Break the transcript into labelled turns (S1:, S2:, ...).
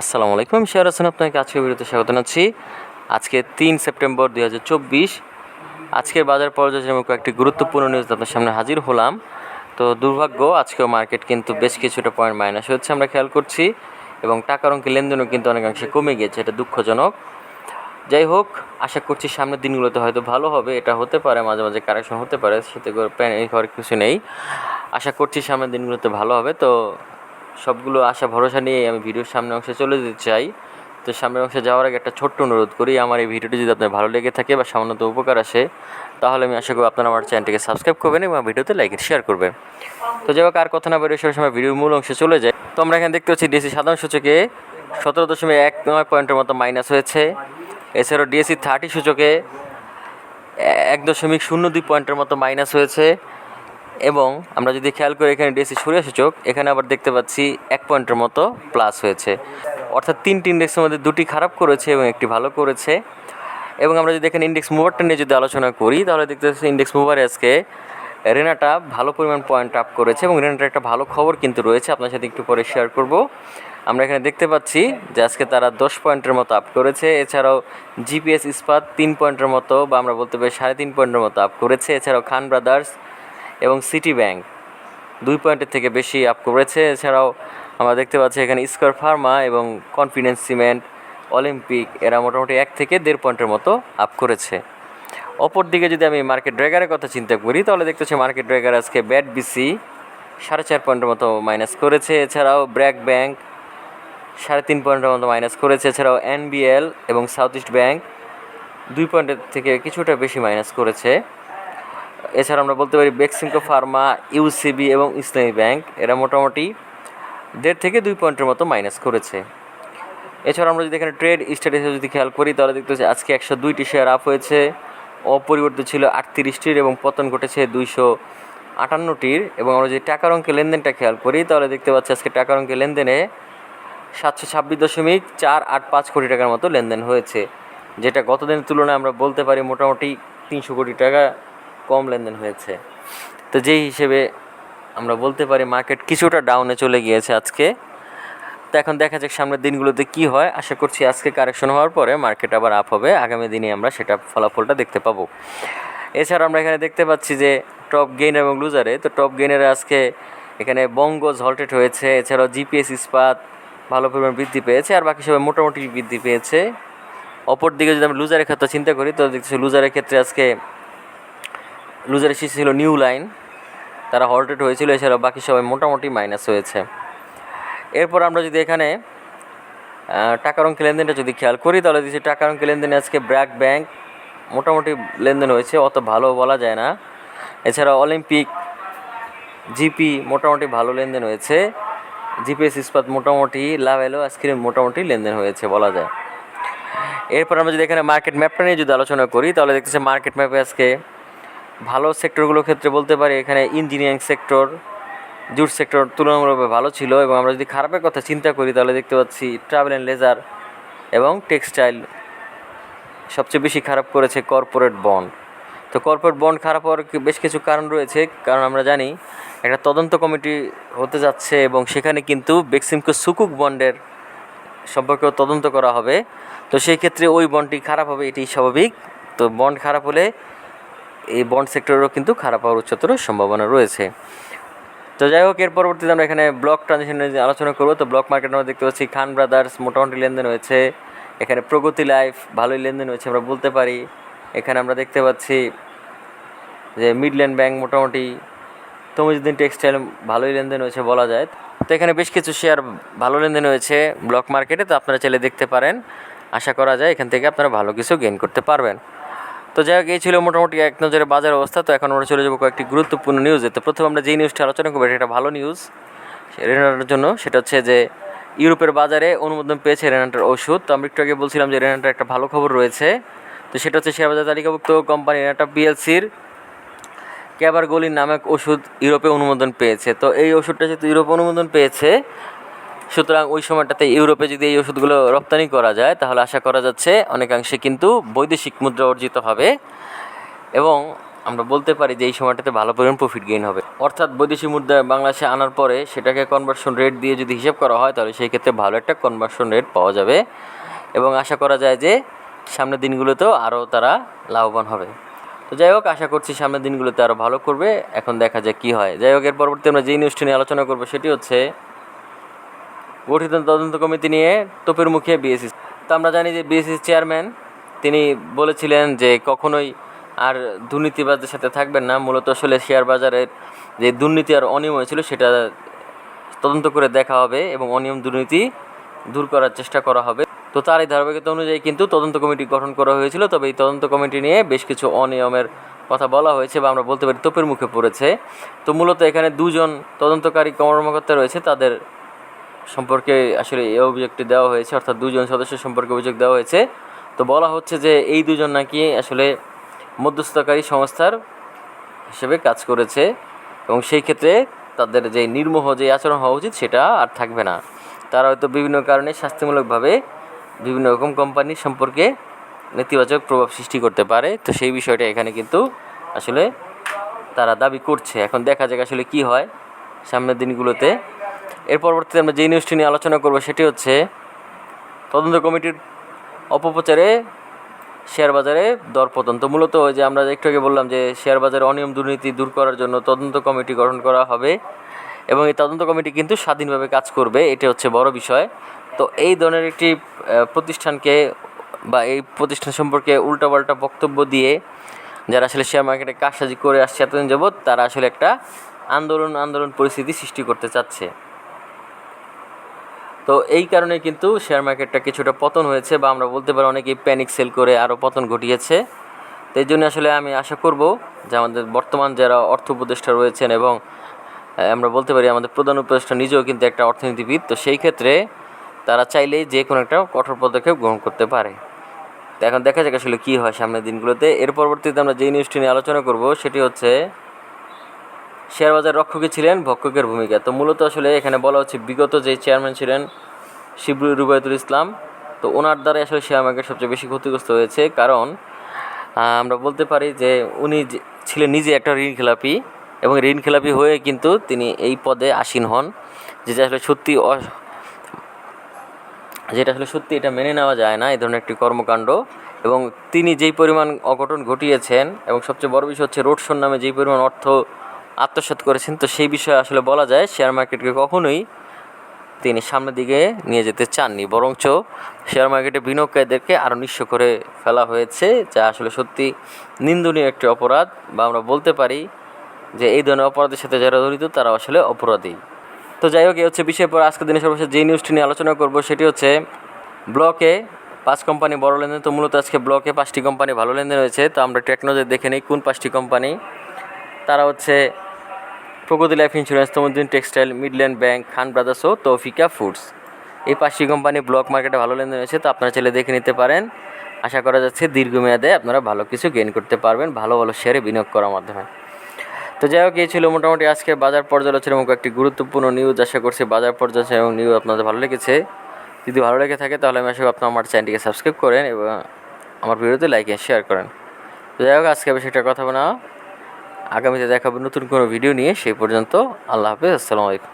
S1: আসসালামু আলাইকুম, আমি শেয়ার হাসান, আপনাকে আজকের ভিডিওতে স্বাগত জানাচ্ছি। আজকে তিন সেপ্টেম্বর দুই হাজার চব্বিশ। আজকের বাজার পর্যালোচনার কয়েকটি গুরুত্বপূর্ণ নিউজ আপনার সামনে হাজির হলাম। তো দুর্ভাগ্য, আজকেও মার্কেট কিন্তু বেশ কিছুটা পয়েন্ট মাইনাস হচ্ছে আমরা খেয়াল করছি এবং টাকার অঙ্কে লেনদেনও কিন্তু অনেকাংশে কমে গিয়েছে, এটা দুঃখজনক। যাই হোক, আশা করছি সামনের দিনগুলোতে হয়তো ভালো হবে, এটা হতে পারে, মাঝে মাঝে কারেকশন হতে পারে, সেতে করে হওয়ার কিছু নেই। আশা করছি সামনের দিনগুলোতে ভালো হবে, তো সবগুলো আশা, ভরসা নিয়ে আমি ভিডিওর সামনে অংশে চলে যেতে চাই। তো সামনের অংশে যাওয়ার আগে একটা ছোট্ট অনুরোধ করি, আমার এই ভিডিওটি যদি আপনার ভালো লেগে থাকে বা সামান্যত উপকার আসে, তাহলে আমি আশা করি আপনারা আমার চ্যানেলটিকে সাবস্ক্রাইব করবেন এবং ভিডিওতে লাইক শেয়ার করবেন। তো যাই হোক, আর কথা না বেরোয় সব সময় ভিডিওর মূল অংশে চলে যায় তো আমরা এখানে দেখতে পাচ্ছি ডিএসি সাধারণ সূচকে সতেরো দশমিক এক নয় পয়েন্টের মতো মাইনাস হয়েছে। এছাড়াও ডিএসসি থার্টি সূচকে এক দশমিক শূন্য দুই পয়েন্টের মতো মাইনাস হয়েছে। এবং আমরা যদি খেয়াল করি এখানে ডিএসসি সূর্য সূচক, এখানে আবার দেখতে পাচ্ছি এক পয়েন্টের মতো প্লাস হয়েছে। অর্থাৎ তিনটি ইন্ডেক্সের মধ্যে দুটি খারাপ করেছে এবং একটি ভালো করেছে। এবং আমরা যদি এখানে ইন্ডেক্স মুভারটা নিয়ে যদি আলোচনা করি, তাহলে দেখতে পাচ্ছি ইন্ডেক্স মুভারে আজকে রেনাটা ভালো পরিমাণ পয়েন্ট আপ করেছে এবং রেনাটার একটা ভালো খবর কিন্তু রয়েছে। আপনার সাথে একটু পরে শেয়ার করব। আমরা এখানে দেখতে পাচ্ছি যে আজকে তারা দশ পয়েন্টের মতো আপ করেছে। এছাড়াও জিপিএস ইস্পাত তিন পয়েন্টের মতো বা আমরা বলতে পারি সাড়ে তিন পয়েন্টের মতো আপ করেছে। এছাড়াও খান ব্রাদার্স এবং সিটি ব্যাংক। দুই পয়েন্টের থেকে বেশি আপ করেছে। এছাড়াও আমরা দেখতে পাচ্ছি এখানে স্কোয়ার ফার্মা এবং কনফিডেন্স সিমেন্ট অলিম্পিক এরা মোটামুটি এক থেকে দেড় পয়েন্টের মতো আপ করেছে। অপর দিকে যদি আমি মার্কেট ড্রেগারের কথা চিন্তা করি, তাহলে দেখতে পাচ্ছি মার্কেট ড্রেগার আজকে ব্যাট বিসি সাড়ে চার পয়েন্টের মতো মাইনাস করেছে। এছাড়াও ব্র্যাক ব্যাংক সাড়ে তিন পয়েন্টের মতো মাইনাস করেছে। এছাড়াও এনবিএল এবং সাউথ ইস্ট ব্যাংক দুই পয়েন্টের থেকে কিছুটা বেশি মাইনাস করেছে। এছাড়া আমরা বলতে পারি বেক্সিমকো ফার্মা, ইউসিবি এবং ইসলামী ব্যাংক, এরা মোটামুটি দেড় থেকে দুই পয়েন্টের মতো মাইনাস করেছে। এছাড়া আমরা যদি এখানে ট্রেড স্ট্যাটাসে যদি খেয়াল করি, তাহলে দেখতে পাচ্ছি আজকে একশো দুইটি শেয়ার আপ হয়েছে, অপরিবর্তিত ছিল আটত্রিশটির এবং পতন ঘটেছে দুইশো আটান্নটির। এবং আমরা যদি টাকার অঙ্কে লেনদেনটা খেয়াল করি, তাহলে দেখতে পাচ্ছি আজকে টাকার অঙ্কে লেনদেনে সাতশো ছাব্বিশ দশমিক চার আট পাঁচ কোটি টাকার মতো লেনদেন হয়েছে, যেটা গত দিনের তুলনায় আমরা বলতে পারি মোটামুটি তিনশো কোটি টাকা কম লেনদেন হয়েছে। তো যেই হিসেবে আমরা বলতে পারি মার্কেট কিছুটা ডাউনে চলে গিয়েছে আজকে। তো এখন দেখা যাক সামনের দিনগুলোতে কি হয়। আশা করছি আজকে কারেকশন হওয়ার পরে মার্কেট আবার আপ হবে। আগামী দিনে আমরা সেটা ফলাফলটা দেখতে পাবো। এছাড়া আমরা এখানে দেখতে পাচ্ছি যে টপ গেইন এবং লুজারে তো টপ গেইনের আজকে এখানে বঙ্গজ হল্টেড হয়েছে। এছাড়াও জিপিএস ইস্পাত ভালো পরিমাণ বৃদ্ধি পেয়েছে আর বাকি সবাই মোটামুটি বৃদ্ধি পেয়েছে। অপর দিকে যদি আমরা লুজারের ক্ষেত্রে চিন্তা করি তো দেখছি লুজারের ক্ষেত্রে আজকে লুজারের শীর্ষে ছিল নিউ লাইন। তারা হল্টেড হয়েছিল, এছাড়াও বাকি সবাই মোটামুটি মাইনাস হয়েছে। এরপর আমরা যদি এখানে টাকার অঙ্কে লেনদেনটা যদি খেয়াল করি, তাহলে দিচ্ছি টাকার অঙ্কে লেনদেনে আজকে ব্র্যাক ব্যাংক মোটামুটি লেনদেন হয়েছে, অত ভালো বলা যায় না। এছাড়া অলিম্পিক, জিপি মোটামুটি ভালো লেনদেন হয়েছে। জিপিএস ইস্পাত মোটামুটি, লাভ এলো, আইসক্রিম মোটামুটি লেনদেন হয়েছে বলা যায়। এরপর আমরা যদি এখানে মার্কেট ম্যাপটা নিয়ে যদি আলোচনা করি, তাহলে দেখতেছি মার্কেট ম্যাপে আজকে ভালো সেক্টরগুলোর ক্ষেত্রে বলতে পারি, এখানে ইঞ্জিনিয়ারিং সেক্টর জুট সেক্টর তুলনামূলকভাবে ভালো ছিল এবং আমরা যদি খারাপের কথা চিন্তা করি, তাহলে দেখতে পাচ্ছি ট্রাভেল অ্যান্ড লেজার এবং টেক্সটাইল সবচেয়ে বেশি খারাপ করেছে কর্পোরেট বন্ড তো কর্পোরেট বন্ড খারাপ হওয়ার বেশ কিছু কারণ রয়েছে, কারণ আমরা জানি একটা তদন্ত কমিটি হতে যাচ্ছে এবং সেখানে কিন্তু বেক্সিমকো সুকুক বন্ডের সম্পর্কেও তদন্ত করা হবে। তো সেই ক্ষেত্রে ওই বন্ডটি খারাপ হবে, এটি স্বাভাবিক। তো বন্ড খারাপ হলে এই বন্ড সেক্টরেরও কিন্তু খারাপ হওয়ার উচ্চতর সম্ভাবনা রয়েছে। তো যাই হোক, এর পরবর্তীতে আমরা এখানে ব্লক ট্রানজেকশনের আলোচনা করব। তো ব্লক মার্কেট আমরা দেখতে পাচ্ছি খান ব্রাদার্স মোটামুটি লেনদেন হয়েছে। এখানে প্রগতি লাইফ, ভালোই লেনদেন হয়েছে আমরা বলতে পারি। এখানে আমরা দেখতে পাচ্ছি যে মিডল্যান্ড ব্যাংক মোটামুটি তমিজুদ্দিন টেক্সটাইল ভালোই লেনদেন হয়েছে বলা যায়। তো এখানে বেশ কিছু শেয়ার ভালো লেনদেন হয়েছে ব্লক মার্কেটে তো আপনারা চাইলে দেখতে পারেন। আশা করা যায় এখান থেকে আপনারা ভালো কিছু গেইন করতে পারবেন। তো যাই হোক, এই ছিল মোটামুটি এক নজরে বাজার অবস্থা। তো এখন আমরা চলে যাব কয়েকটি গুরুত্বপূর্ণ নিউজে তো প্রথমে আমরা যেই নিউজটা আলোচনা করব এটা ভালো নিউজ রেনাটার জন্য, সেটা হচ্ছে যে ইউরোপের বাজারে অনুমোদন পেয়েছে রেনাটার ওষুধ। তো আমরা একটু আগে বলছিলাম যে রেনাটার একটা ভালো খবর রয়েছে। তো সেটা হচ্ছে শেয়ার বাজার তালিকাভুক্ত কোম্পানি রেনাটা পিএলসির ক্যাবারগোলিন নামক ওষুধ ইউরোপে অনুমোদন পেয়েছে। তো এই ওষুধটা যেহেতু ইউরোপে অনুমোদন পেয়েছে সুতরাং ওই সময়টাতে ইউরোপে যদি এই ওষুধগুলো রপ্তানি করা যায়, তাহলে আশা করা যাচ্ছে অনেকাংশে কিন্তু বৈদেশিক মুদ্রা অর্জিত হবে এবং আমরা বলতে পারি যে এই সময়টাতে ভালো পরিমাণ প্রফিট গেইন হবে। অর্থাৎ বৈদেশিক মুদ্রা বাংলাদেশে আনার পরে সেটাকে কনভার্সন রেট দিয়ে যদি হিসাব করা হয়, তাহলে সেই ক্ষেত্রে ভালো একটা কনভার্সন রেট পাওয়া যাবে এবং আশা করা যায় যে সামনের দিনগুলোতেও আরও তারা লাভবান হবে। তো যাই হোক, আশা করছি সামনের দিনগুলোতে আরও ভালো করবে। এখন দেখা যায় কী হয়। যাই হোক, এর পরবর্তী আমরা যেই নিউজটি নিয়ে আলোচনা করব, সেটি হচ্ছে গঠিত তদন্ত কমিটি নিয়ে তোপের মুখে বিএসসি তো। আমরা জানি যে বিএসসি চেয়ারম্যান, তিনি বলেছিলেন যে কখনোই আর দুর্নীতিবাজদের সাথে থাকবেন না। মূলত আসলে শেয়ার বাজারের যে দুর্নীতি আর অনিয়ম হয়েছিল সেটা তদন্ত করে দেখা হবে এবং অনিয়ম, দুর্নীতি দূর করার চেষ্টা করা হবে। তো তার এই ধারাবাহিকতা অনুযায়ী কিন্তু তদন্ত কমিটি গঠন করা হয়েছিল। তবে এই তদন্ত কমিটি নিয়ে বেশ কিছু অনিয়মের কথা বলা হয়েছে বা আমরা বলতে পারি তোপের মুখে পড়েছে। তো মূলত এখানে দুজন তদন্তকারী কর্মকর্তা রয়েছে, তাদের সম্পর্কে আসলে এই অভিযোগটি দেওয়া হয়েছে, অর্থাৎ দুজন সদস্য সম্পর্কে অভিযোগ দেওয়া হয়েছে। তো বলা হচ্ছে যে এই দুজন নাকি আসলে মধ্যস্থকারী সংস্থার হিসেবে কাজ করেছে এবং সেই ক্ষেত্রে তাদের যে নির্মোহ যে আচরণ হওয়া উচিত সেটা আর থাকবে না। তারা হয়তো বিভিন্ন কারণে শাস্তিমূলকভাবে বিভিন্ন রকম কোম্পানি সম্পর্কে নেতিবাচক প্রভাব সৃষ্টি করতে পারে। তো সেই বিষয়টা এখানে কিন্তু আসলে তারা দাবি করছে। এখন দেখা যাক আসলে কি হয় সামনের দিনগুলোতে। এর পরবর্তীতে আমরা যেই নিউজটি নিয়ে আলোচনা করব সেটি হচ্ছে তদন্ত কমিটির অপপ্রচারে শেয়ার বাজারে দরপতন। তো মূলত যে আমরা একটু আগে বললাম যে শেয়ার বাজারে অনিয়ম দুর্নীতি দূর করার জন্য তদন্ত কমিটি গঠন করা হবে এবং এই তদন্ত কমিটি কিন্তু স্বাধীনভাবে কাজ করবে, এটা হচ্ছে বড় বিষয়। তো এই ধরনের একটি প্রতিষ্ঠানকে বা এই প্রতিষ্ঠান সম্পর্কে উল্টাপাল্টা বক্তব্য দিয়ে যারা আসলে শেয়ার মার্কেটে কাজসাজি করে আসছে এতদিন যাবৎ, তারা আসলে একটা আন্দোলন আন্দোলন পরিস্থিতি সৃষ্টি করতে চাচ্ছে। তো এই কারণে কিন্তু শেয়ার মার্কেটটা কিছুটা পতন হয়েছে বা আমরা বলতে পারি অনেকেই প্যানিক সেল করে আরও পতন ঘটিয়েছে। তো এই জন্য আসলে আমি আশা করব যে আমাদের বর্তমান যারা অর্থ উপদেষ্টা রয়েছেন এবং আমরা বলতে পারি আমাদের প্রধান উপদেষ্টা নিজেও কিন্তু একটা অর্থনীতিবিদ, তো সেই ক্ষেত্রে তারা চাইলেই যে কোনো একটা কঠোর পদক্ষেপ গ্রহণ করতে পারে। তো এখন দেখা যাক আসলে কী হয় সামনের দিনগুলোতে। এর পরবর্তীতে আমরা যেই নিউজটি নিয়ে আলোচনা করব সেটি হচ্ছে শেয়ার বাজার রক্ষকে ছিলেন ভক্ষকের ভূমিকা। তো মূলত আসলে এখানে বলা হচ্ছে, বিগত যে চেয়ারম্যান ছিলেন শিবরু রুবায়তুল ইসলাম, তো ওনার দ্বারা আসলে শেয়ার মার্কেট সবচেয়ে বেশি ক্ষতিগ্রস্ত হয়েছে। কারণ আমরা বলতে পারি যে উনি ছিলেন নিজে একটা ঋণ খেলাপি এবং ঋণ খেলাপি হয়ে কিন্তু তিনি এই পদে আসীন হন, যেটা আসলে সত্যি যেটা আসলে সত্যি এটা মেনে নেওয়া যায় না এই ধরনের একটি কর্মকাণ্ড। এবং তিনি যেই পরিমাণ অঘটন ঘটিয়েছেন, এবং সবচেয়ে বড় বিষয় হচ্ছে রোড শোর নামে যেই পরিমাণ অর্থ আত্মসাৎ করেছেন। তো সেই বিষয়ে আসলে বলা যায় শেয়ার মার্কেটকে কখনোই তিনি সামনের দিকে নিয়ে যেতে চাননি। বরঞ্চ শেয়ার মার্কেটে বিনিয়োগকারীদেরকে আরও নিঃস্ব করে ফেলা হয়েছে, যা আসলে সত্যি নিন্দনীয় একটি অপরাধ। বা আমরা বলতে পারি যে এই ধরনের অপরাধের সাথে যারা জড়িত তারা আসলে অপরাধী। তো যাই হোক, এই হচ্ছে বিষয়। পর আজকের দিনে সর্বশেষ যে নিউজটি নিয়ে আলোচনা করব, সেটি হচ্ছে ব্লকে পাঁচ কোম্পানি বড় লেনদেন। তো মূলত আজকে ব্লকে পাঁচটি কোম্পানি ভালো লেনদেন হয়েছে। তো আমরা টেকনোলজি দেখে নিই কোন পাঁচটি কোম্পানি তারা হচ্ছে Pragati life insurance, Tamuddin textile, Midland bank, Khan brothers ও তৌফিকা ফুডস। এই পাঁচটি কোম্পানি ব্লক মার্কেটে ভালো লেনদেন হয়েছে, তো আপনারা চাইলে দেখে নিতে পারেন। আশা করা যাচ্ছে দীর্ঘমেয়াদে আপনারা ভালো কিছু গেইন করতে পারবেন, ভালো ভালো শেয়ারে বিনিয়োগ করার মাধ্যমে। তো যাই হোক, এই ছিল মোটামুটি আজকে বাজার পর্যালোচনা এবং একটি গুরুত্বপূর্ণ নিউজ আশা করছি বাজার পর্যালোচনা এবং নিউজ আপনাদের ভালো লেগেছে। যদি ভালো লেগে থাকে, তাহলে আমি করি আপনার আমার চ্যানেলটিকে সাবস্ক্রাইব করেন এবং আমার ভিডিওতে লাইক এন্ড শেয়ার করেন। তো যাই হোক, আজকে বেশি একটা কথা না আগামীতে দেখাবো নতুন কোনো ভিডিও নিয়ে সেই পর্যন্ত আল্লাহ হাফেজ আসসালামু আলাইকুম।